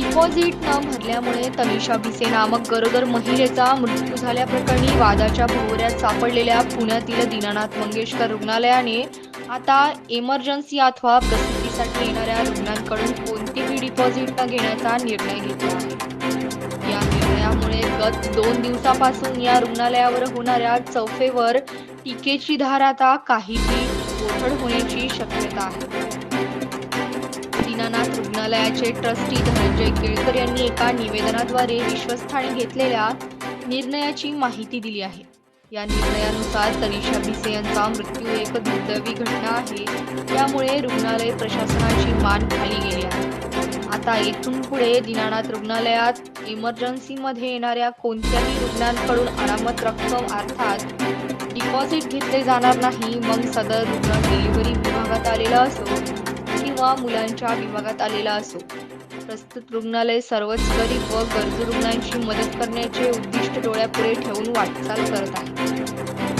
Deposit न भरल्यामुळे तनिषा भिसे नामक गरोदर महिलेचा मृत्यू झाल्याप्रकरणी वादाच्या भोवऱ्यात सापडलेल्या पुण्यातील दीनानाथ मंगेशकर रुग्णालयाने आता इमर्जन्सी अथवा प्रसूतीसाठी येणाऱ्या रुग्णांकडून कोणतेही डिपॉझिट न घेण्याचा निर्णय घेतला आहे. या निर्णयामुळे गत दोन दिवसापासून या रुग्णालयावर होणाऱ्या चौफेवर टीकेची धार आता काहीशी ओझड होण्याची शक्यता आहे. रुग्णालयाचे ट्रस्टी धनंजय केळकर यांनी एका निवेदनाद्वारे विश्वस्थानी घेतलेल्या निर्णयाची माहिती दिली आहे. या निर्णयानुसार तनिषा भिसे यांचा मृत्यू एक दुर्दैवी घटना आहे. त्यामुळे रुग्णालय प्रशासनाची मान खाली गेली आहे. आता येथून पुढे दिनानाथ रुग्णालयात इमर्जन्सीमध्ये येणाऱ्या कोणत्याही रुग्णांकडून अनामत रक्कम अर्थात डिपॉझिट घेतले जाणार नाही मग सदर रुग्ण डिलिव्हरी विभागात आलेला असो. किंवा मुलांच्या विभागात आलेला असो. प्रस्तुत रुग्णालय सर्वच गरीब व गरजू रुग्णांची मदत करण्याचे उद्दिष्ट डोळ्यापुढे ठेवून वाटचाल करत आहे.